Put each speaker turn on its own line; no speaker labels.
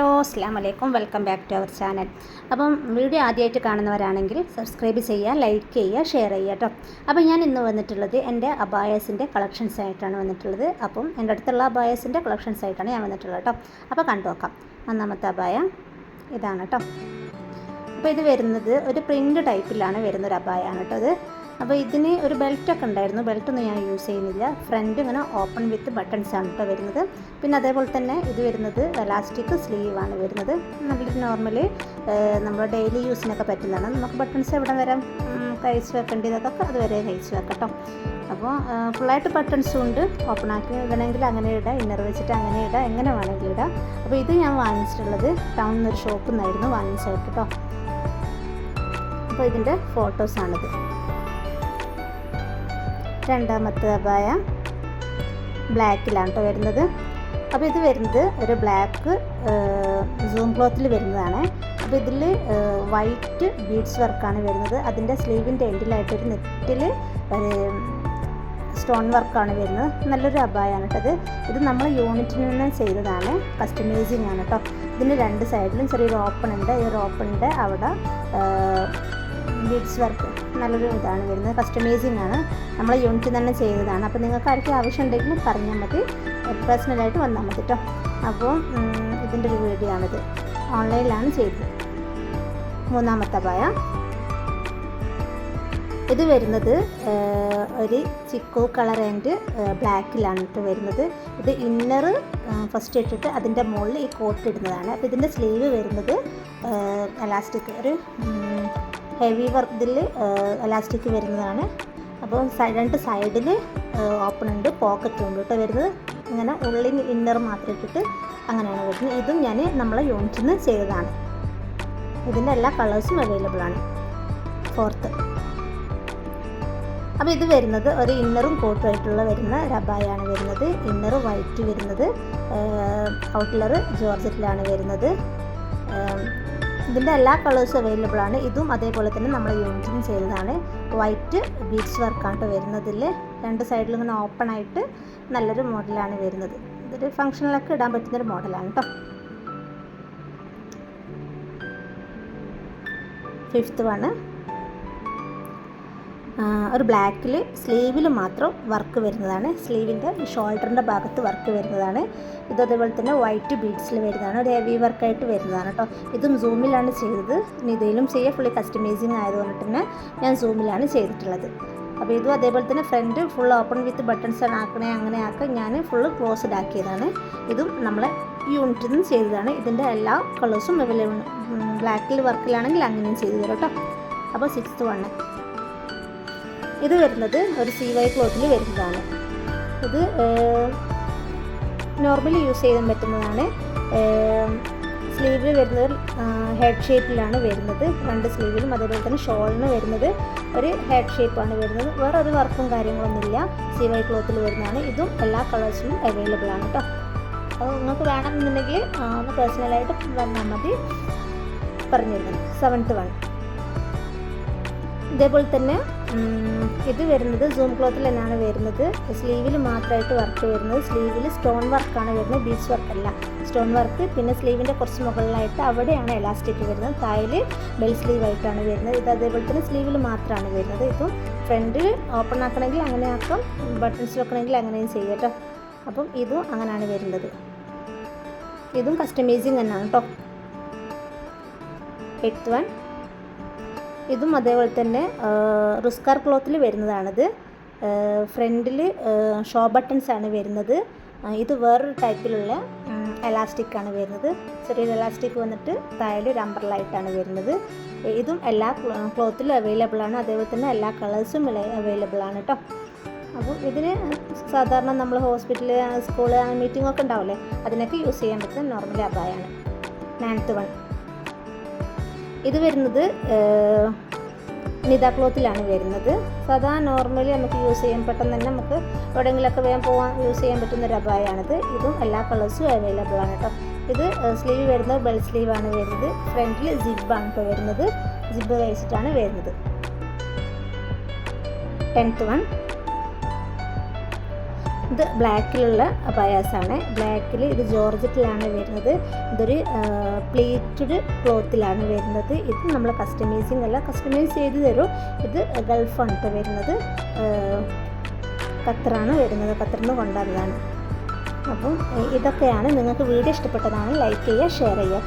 Hello അസ്സാം വലൈക്കും welcome back to our channel. അപ്പം വീഡിയോ ആദ്യമായിട്ട് കാണുന്നവരാണെങ്കിൽ സബ്സ്ക്രൈബ് ചെയ്യുക ലൈക്ക് ചെയ്യുക ഷെയർ ചെയ്യുക കേട്ടോ അപ്പം ഞാൻ ഇന്ന് വന്നിട്ടുള്ളത് എന്റെ അബായസിന്റെ കളക്ഷൻസ് ആയിട്ടാണ് വന്നിട്ടുള്ളത്. അപ്പം എന്റെ അടുത്തുള്ള അബായസിന്റെ കളക്ഷൻസ് ആയിട്ടാണ് ഞാൻ വന്നിട്ടുള്ളത് കേട്ടോ അപ്പോൾ കണ്ടു നോക്കാം. ഒന്നാമത്തെ അബായ ഇതാണ് കേട്ടോ അപ്പോൾ ഇത് വരുന്നത് ഒരു പ്രിന്റ് ടൈപ്പിലാണ് വരുന്നൊരു അബായാണ് കേട്ടോ ഇത്. അപ്പോൾ ഇതിന് ഒരു ബെൽറ്റൊക്കെ ഉണ്ടായിരുന്നു. ബെൽറ്റൊന്നും ഞാൻ യൂസ് ചെയ്യുന്നില്ല. ഫ്രണ്ട് ഇങ്ങനെ ഓപ്പൺ വിത്ത് ബട്ടൺസ് ആണ് കേട്ടോ വരുന്നത്. പിന്നെ അതേപോലെ തന്നെ ഇത് വരുന്നത് എലാസ്റ്റിക് സ്ലീവാണ് വരുന്നത്. നല്ലൊരു നോർമലി നമ്മൾ ഡെയിലി യൂസിനൊക്കെ പറ്റുന്നതാണ്. നമുക്ക് ബട്ടൺസ് എവിടെ വരെ? കഴിച്ച് വെക്കേണ്ടതൊക്കെ അതുവരെ കഴിച്ച് വെക്കട്ടോ. അപ്പോൾ ഫുള്ളായിട്ട് ബട്ടൺസും ഉണ്ട്. ഓപ്പൺ ആക്കി ഇടണമെങ്കിൽ അങ്ങനെ ഇടാം. ഇന്നർ വെച്ചിട്ട് അങ്ങനെ ഇടാം. എങ്ങനെ വേണമെങ്കിൽ ഇടാം. അപ്പോൾ ഇത് ഞാൻ വാങ്ങിച്ചിട്ടുള്ളത് ടൗണിൽ നിന്നൊരു ഷോപ്പിൽ നിന്നായിരുന്നു വാങ്ങിച്ചത് കേട്ടോ അപ്പോൾ ഇതിന്റെ ഫോട്ടോസാണിത് രണ്ടാമത്തെ അബായ ബ്ലാക്കിലാണ് കേട്ടോ വരുന്നത്. അപ്പോൾ ഇത് വരുന്നത് ഒരു ബ്ലാക്ക് സൂം ക്ലോത്തിൽ വരുന്നതാണ്. അപ്പോൾ ഇതിൽ വൈറ്റ് ബീഡ്സ് വർക്കാണ് വരുന്നത്. അതിന്റെ സ്ലീവിന്റെ എൻഡിലായിട്ടൊരു നെറ്റിൽ സ്റ്റോൺ വർക്കാണ് വരുന്നത്. നല്ലൊരു അബായാണ് കേട്ടത് ഇത്. നമ്മൾ യൂണിറ്റിൽ നിന്ന് ചെയ്തതാണ്. കസ്റ്റമൈസിങ് ആണ് കേട്ടോ ഇതിന് രണ്ട് സൈഡിലും ചെറിയൊരു ഓപ്പൺ ഉണ്ട്. ഈ ഒരു ഓപ്പണിന്റെ അവിടെ ബീഡ്സ് വർക്ക് നല്ലൊരു ഇതാണ് വരുന്നത്. കസ്റ്റമൈസിങ് ആണ്. നമ്മൾ യൂണിറ്റ് തന്നെ ചെയ്തതാണ്. അപ്പോൾ നിങ്ങൾക്ക് ആർക്കും ആവശ്യം ഉണ്ടെങ്കിൽ പറഞ്ഞാൽ മതി പേഴ്സണലായിട്ട് വന്നാൽ മതി കേട്ടോ അപ്പോൾ ഇതിന്റെ ഒരു വീഡിയോ ആണിത്. ഓൺലൈനിലാണ് ചെയ്തത്. മൂന്നാമത്തെ പായ. ഇത് വരുന്നത് ഒരു ചിക്കോ കളർ ആൻഡ് ബ്ലാക്കിലാണ് കേട്ടോ വരുന്നത്. ഇത് ഇന്നർ ഫസ്റ്റ് ഇട്ടിട്ട് അതിന്റെ മുകളിൽ ഈ കോട്ട് ഇടുന്നതാണ്. അപ്പോൾ ഇതിന്റെ സ്ലീവ് വരുന്നത് എലാസ്റ്റിക് ഒരു ഹെവി വർക്കിൽ ഇലാസ്റ്റിക് വരുന്നതാണ്. അപ്പോൾ രണ്ട് സൈഡിൽ ഓപ്പൺ ഉണ്ട് പോക്കറ്റ് ഉണ്ട് കേട്ടോ വരുന്നത്. ഇങ്ങനെ ഉള്ളിൽ ഇന്നർ മാത്രം ഇട്ടിട്ട് അങ്ങനെയാണ് വരുന്നത്. ഇതും ഞാൻ നമ്മളെ യൂണിറ്റിൽ നിന്ന് ചെയ്തതാണ്. ഇതിന്റെ എല്ലാ കളേഴ്സും അവൈലബിൾ ആണ്. ഫോർത്ത് അപ്പോൾ ഇത് വരുന്നത് ഒരു ഇന്നറും കോട്ടും ആയിട്ടുള്ള വരുന്ന റബായാണ് വരുന്നത്. ഇന്നർ വൈറ്റ് വരുന്നത്. ഔട്ട്ലർ ജോർജറ്റിലാണ് വരുന്നത്. ഇതിന്റെ എല്ലാ കളേഴ്സും അവൈലബിൾ ആണ്. ഇതും അതേപോലെ തന്നെ നമ്മൾ യൂണിറ്റിന് ചെയ്തതാണ്. വൈറ്റ് ബീഡ്സ് വർക്കാണ് വരുന്നതിൽ രണ്ട് സൈഡിലും ഇങ്ങനെ ഓപ്പൺ ആയിട്ട് നല്ലൊരു മോഡലാണ് വരുന്നത്. ഇതൊരു ഫംഗ്ഷനിലൊക്കെ ഇടാൻ പറ്റുന്നൊരു മോഡലാണ് കേട്ടോ ഫിഫ്ത്ത് വണ് ഒരു ബ്ലാക്കിൽ സ്ലീവിൽ മാത്രം വർക്ക് വരുന്നതാണ്. സ്ലീവിന്റെ ഷോൾഡറിന്റെ ഭാഗത്ത് വർക്ക് വരുന്നതാണ്. ഇത് അതേപോലെ തന്നെ വൈറ്റ് ബീഡ്സിൽ വരുന്നതാണ്. ഒരു ഹെവി വർക്കായിട്ട് വരുന്നതാണ് കേട്ടോ ഇതും സൂമിലാണ് ചെയ്തത്. ഇതിലും ചെയ്യുക ഫുള്ളി കസ്റ്റമൈസിങ് ആയതുകൊണ്ട് തന്നെ ഞാൻ സൂമിലാണ് ചെയ്തിട്ടുള്ളത്. അപ്പോൾ ഇതും അതേപോലെ തന്നെ front full open with buttons ആണ്. ആക്കണേ അങ്ങനെ ആക്കുക ഞാൻ ഫുൾ ക്ലോസ്ഡ് ആക്കിയതാണ്. ഇതും നമ്മൾ യൂണിറ്റിൽ നിന്ന് ചെയ്തതാണ്. ഇതിന്റെ എല്ലാ കളേഴ്സും അവൈലബിൾ ബ്ലാക്കിൽ വർക്കിലാണെങ്കിൽ അങ്ങനെയും ചെയ്തു തരും കേട്ടോ അപ്പോൾ സിക്സ്ത് വണ്ണ് ഇത് വരുന്നത് ഒരു സി വൈ ക്ലോത്തിൽ വരുന്നതാണ്. ഇത് നോർമലി യൂസ് ചെയ്യാൻ പറ്റുന്നതാണ്. സ്ലീവിൽ വരുന്നത് ഹെഡ് ഷേപ്പിലാണ് വരുന്നത്. രണ്ട് സ്ലീവിലും അതേപോലെ തന്നെ ഷോളിന് വരുന്നത് ഒരു ഹെഡ് ഷേപ്പാണ് വരുന്നത്. വേറെ ഒരു വർക്കും കാര്യങ്ങളൊന്നുമില്ല. സി വൈ ക്ലോത്തിൽ വരുന്നതാണ്. ഇതും എല്ലാ കളേഴ്സിലും അവൈലബിൾ ആണ് കേട്ടോ അപ്പോൾ നിങ്ങൾക്ക് വേണമെന്നുണ്ടെങ്കിൽ ഒന്ന് പേഴ്സണലായിട്ട് വന്നാൽ മതി. പറഞ്ഞിരുന്നത് സെവൻത്ത് വൺ ഇതേപോലെ തന്നെ ഇത് വരുന്നത് സൂം ക്ലോത്തിൽ തന്നെയാണ് വരുന്നത്. സ്ലീവിൽ മാത്രമായിട്ട് വർക്ക് വരുന്നത് സ്ലീവിൽ സ്റ്റോൺ വർക്കാണ് വരുന്നത് ബീച്ച് വർക്ക് അല്ല. സ്റ്റോൺ വർക്ക് പിന്നെ സ്ലീവിന്റെ കുറച്ച് മുകളിലായിട്ട് അവിടെയാണ് എലാസ്റ്റിക് വരുന്നത്. തായിൽ ബെൽ സ്ലീവ് ആയിട്ടാണ് വരുന്നത്. ഇത് അതേപോലെ തന്നെ സ്ലീവിൽ മാത്രമാണ് വരുന്നത്. ഇപ്പം ഫ്രണ്ട് ഓപ്പൺ ആക്കണമെങ്കിൽ അങ്ങനെ ആക്കാം ബട്ടൺസ് വെക്കണമെങ്കിൽ അങ്ങനെയും ചെയ്യാം കേട്ടോ. അപ്പം ഇതും അങ്ങനെയാണ് വരുന്നത്. ഇതും കസ്റ്റമൈസിങ് തന്നെയാണ് കേട്ടോ. എയ്ത്ത് വൺ ഇതും അതേപോലെ തന്നെ റിസ്കാർ ക്ലോത്തിൽ വരുന്നതാണിത്. ഫ്രണ്ടിൽ ഷോ ബട്ടൺസ് ആണ് വരുന്നത് ഇത് വേറൊരു ടൈപ്പിലുള്ള എലാസ്റ്റിക് ആണ് വരുന്നത്. ചെറിയൊരു എലാസ്റ്റിക് വന്നിട്ട് താഴെ ഒരു അമ്പർലായിട്ടാണ് വരുന്നത്. ഇതും എല്ലാ ക്ലോത്തിലും അവൈലബിൾ ആണ്. അതേപോലെ തന്നെ എല്ലാ കളേഴ്സും അവൈലബിൾ ആണ് കേട്ടോ അപ്പോൾ ഇതിന് സാധാരണ നമ്മൾ ഹോസ്പിറ്റലിൽ സ്കൂൾ മീറ്റിംഗ് ഒക്കെ ഉണ്ടാവില്ലേ? അതിനൊക്കെ യൂസ് ചെയ്യാൻ പറ്റുന്ന നോർമൽ അബായാണ് നയൻത്ത് വൺ. ഇത് വരുന്നത് നിത ക്ലോത്തിലാണ് വരുന്നത്. സാധാ നോർമലി നമുക്ക് യൂസ് ചെയ്യാൻ പെട്ടെന്ന് തന്നെ നമുക്ക് എവിടെയെങ്കിലുമൊക്കെ വേഗം പോകാൻ യൂസ് ചെയ്യാൻ പറ്റുന്ന ഒരു അബായാണിത് ഇതും എല്ലാ കളേഴ്സും അവൈലബിൾ ആണ് കേട്ടോ ഇത് സ്ലീവ് വരുന്നത് ബെൽ സ്ലീവ് ആണ് വരുന്നത്. ഫ്രണ്ടിൽ ജിബാണ് ഇപ്പോൾ വരുന്നത്. ജിബ് കഴിച്ചിട്ടാണ് വരുന്നത്. ടെൻത്ത് വൺ ഇത് ബ്ലാക്കിലുള്ള പയാസാണ് ബ്ലാക്കിൽ ഇത് ജോർജറ്റിലാണ് വരുന്നത്. ഇതൊരു പ്ലേറ്റഡ് ക്ലോത്തിലാണ് വരുന്നത്. ഇത് നമ്മൾ കസ്റ്റമൈസിങ് അല്ല കസ്റ്റമൈസ് ചെയ്ത് തരും. ഇത് ഗൾഫാണ് കേട്ടോ വരുന്നത്. ഖത്തറാണ് വരുന്നത്. ഖത്തറിൽ നിന്ന് കൊണ്ടുവന്നതാണ്. അപ്പം ഇതൊക്കെയാണ് നിങ്ങൾക്ക് വീഡിയോ ഇഷ്ടപ്പെട്ടതാണ് ലൈക്ക് ചെയ്യുക ഷെയർ ചെയ്യുക.